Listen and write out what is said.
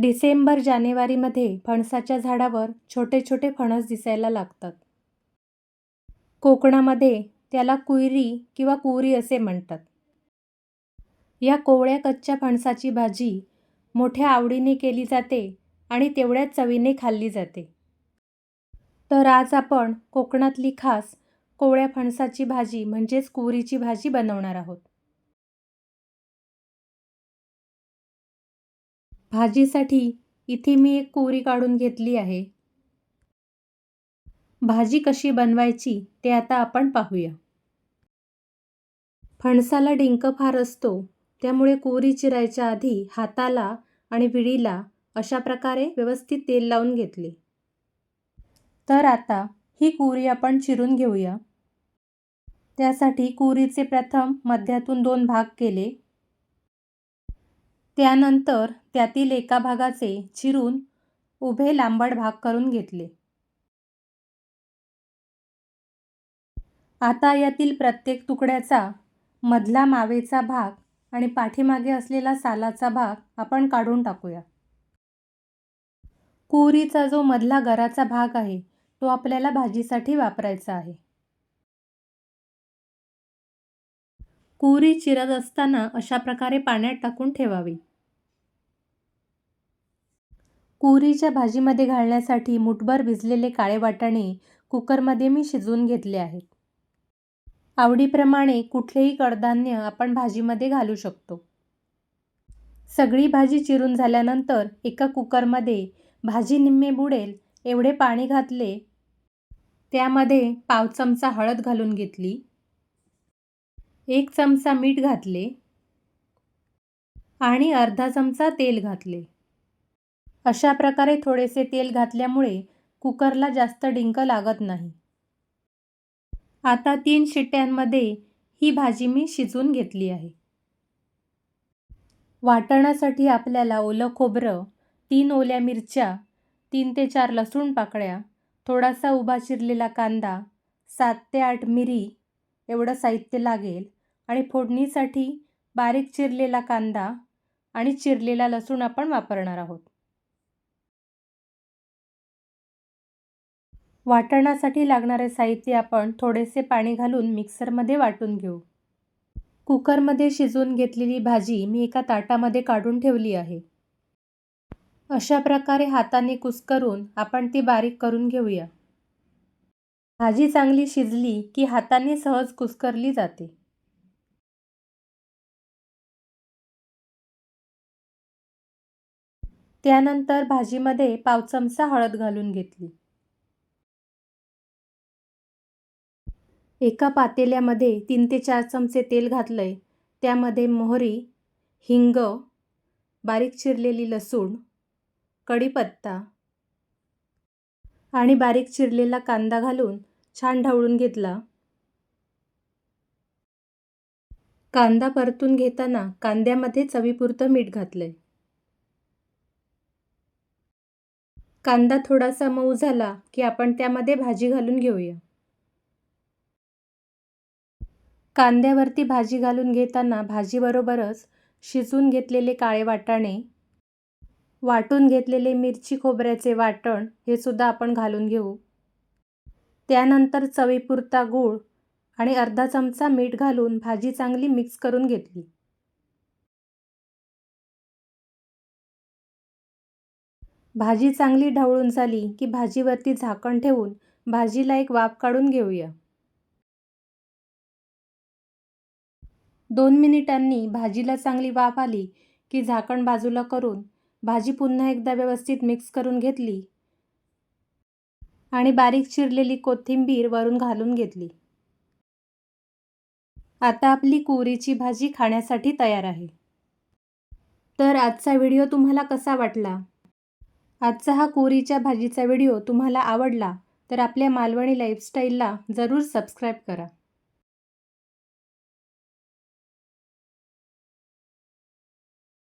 डिसेंबर जानेवारीमध्ये फणसाच्या झाडावर छोटे छोटे फणस दिसायला लागतात. कोकणामध्ये त्याला कुयरी किंवा कुरी असे म्हणतात. या कोवळ्या कच्च्या फणसाची भाजी मोठ्या आवडीने केली जाते आणि तेवढ्याच चवीने खाल्ली जाते. तर आज आपण कोकणातली खास कोवळ्या फणसाची भाजी म्हणजेच कुरीची भाजी बनवणार आहोत. भाजीसाठी इथे मी एक कोरी काढून घेतली आहे. भाजी कशी बनवायची ते आता आपण पाहूया. फणसाला डिंक फार असतो त्यामुळे कोरी चिरायच्या आधी हाताला आणि विळीला अशा प्रकारे व्यवस्थित तेल लावून घेतले. तर आता ही कोरी आपण चिरून घेऊया. त्यासाठी कुरीचे प्रथम मध्यातून दोन भाग केले. त्यानंतर त्यातील एका भागाचे चिरून उभे लांबड भाग करून घेतले. आता यातील प्रत्येक तुकड्याचा मधला मावेचा भाग आणि पाठीमागे असलेला सालाचा भाग आपण काढून टाकूया. कुरीचा जो मधला गराचा भाग आहे तो आपल्याला भाजीसाठी वापरायचा आहे. कुरी चिरत असताना अशा प्रकारे पाण्यात टाकून ठेवावी. कुरीच्या भाजीमध्ये घालण्यासाठी मुठभर भिजलेले काळे वाटाणे कुकरमध्ये मी शिजवून घेतले आहेत. आवडीप्रमाणे कुठलेही कडधान्य आपण भाजीमध्ये घालू शकतो. सगळी भाजी चिरून झाल्यानंतर एका कुकरमध्ये भाजी निम्मे बुडेल एवढे पाणी घातले. त्यामध्ये पाव चमचा हळद घालून घेतली. एक चमचा मीठ घातले. आणि अर्धा चमचा तेल घातले. अशा प्रकारे थोडेसे तेल घातल्यामुळे कुकरला जास्त डिंक लागत नाही. आता तीन शिट्ट्यांमध्ये ही भाजी मी शिजवून घेतली आहे. वाटणासाठी आपल्याला ओलं खोबरं तीन ओल्या मिरच्या तीन ते चार लसूण पाकळ्या थोडासा उभा चिरलेला कांदा सात ते आठ मिरी एवढं साहित्य लागेल. आणि फोडणीसाठी बारीक चिरलेला कांदा आणि चिरलेला लसूण आपण वापरणार आहोत. वाटणासाठी लागणारे साहित्य आपण थोडेसे पाणी घालून मिक्सरमध्ये वाटून घेऊ. कुकरमध्ये शिजवून घेतलेली भाजी मी एका ताटामध्ये काढून ठेवली आहे. अशा प्रकारे हाताने कुस्करून आपण ती बारीक करून घेऊया. भाजी चांगली शिजली की हाताने सहज कुस्करली जाते. त्यानंतर भाजीमध्ये पाव चमचा हळद घालून घेतली. एका पातेल्यामध्ये तीन ते चार चमचे तेल घातलं आहे त्यामध्ये मोहरी हिंग बारीक चिरलेली लसूण कढीपत्ता आणि बारीक चिरलेला कांदा घालून छान ढवळून घेतला. कांदा परतून घेताना कांद्यामध्ये चवीपुरतं मीठ घातलंय. कांदा थोडासा मऊ झाला की आपण त्यामध्ये भाजी घालून घेऊया. कांद्यावरती भाजी घालून घेताना भाजीबरोबरच शिजवून घेतलेले काळे वाटाणे वाटून घेतलेले मिरची खोबऱ्याचे वाटण हे सुद्धा आपण घालून घेऊ. त्यानंतर चवीपुरता गूळ आणि अर्धा चमचा मीठ घालून भाजी चांगली मिक्स करून घेतली. भाजी चांगली ढवळून झाली की भाजीवरती झाकण ठेवून भाजीला एक वाफ काढून घेऊया. दोन मिनिटांनी भाजीला चांगली वाफ आली की झाकण बाजूला करून भाजी पुन्हा एकदा व्यवस्थित मिक्स करून घेतली आणि बारीक चिरलेली कोथिंबीर वरून घालून घेतली. आता आपली कोरीची भाजी खाण्यासाठी तयार आहे. तर आजचा व्हिडिओ तुम्हाला कसा वाटला? आजचा हा कोरीच्या भाजीचा व्हिडिओ तुम्हाला आवडला तर आपल्या मालवणी लाईफस्टाईलला जरूर सबस्क्राईब करा.